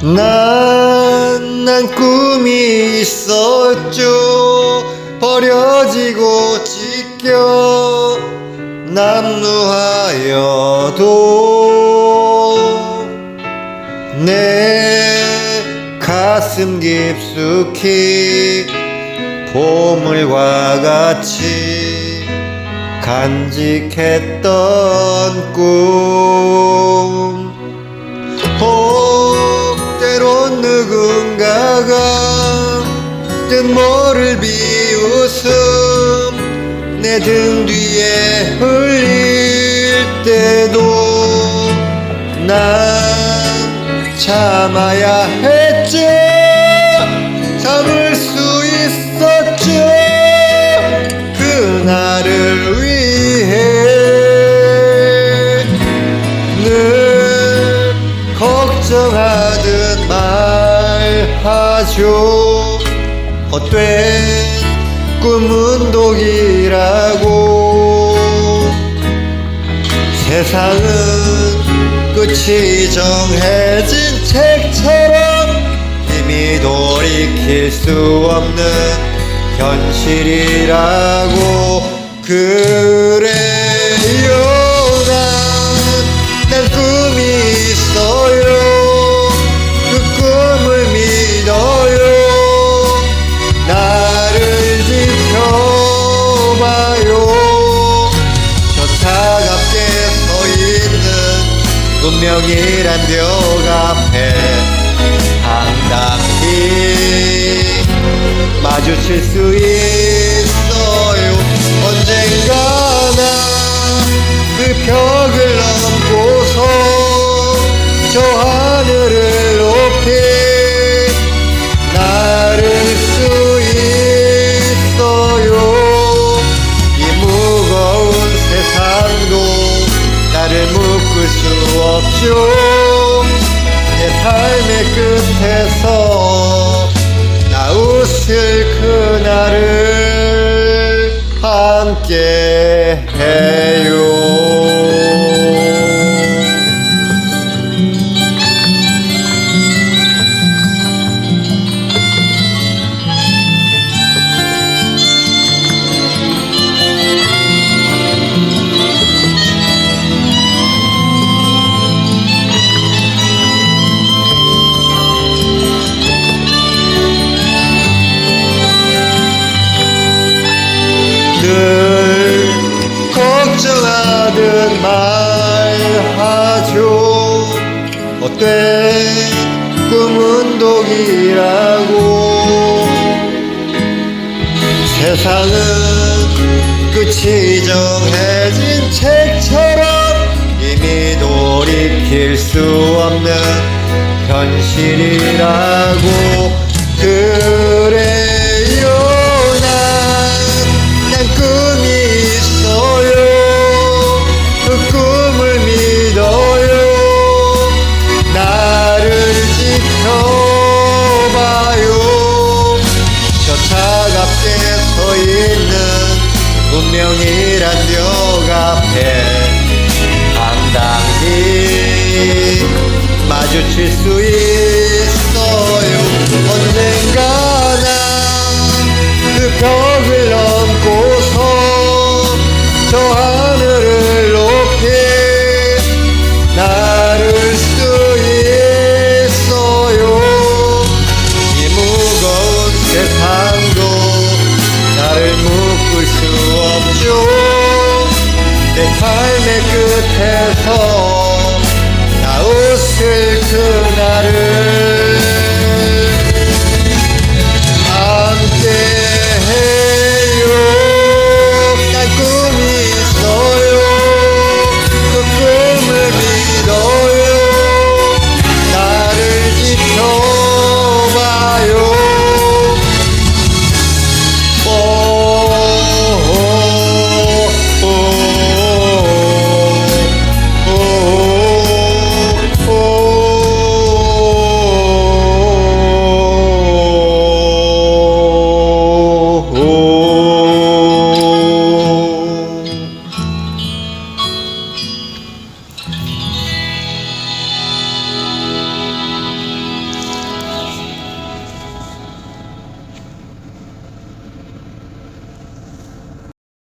난, 난 꿈이 있었죠. 버려지고 찢겨 남루하여도 내 가슴 깊숙이 보물과 같이 간직했던 꿈 누군가가 뜻모를 비웃음. 내 등 뒤에 흘릴 때도 난 참아야 했 하죠 헛된 꿈은 독이라고. 세상은 끝이 정해진 책처럼 이미 돌이킬 수 없는 현실이라고. 그 운명이란 벽 앞에 당당히 마주칠 수 있어 웃을 헛된 꿈은 독이라고 세상은 끝이 정해진 책처럼 이미 돌이킬 수 없는 현실이라고 그 운명이란 벽 앞에 당당히 마주칠 수 삶의 끝에서 나 웃을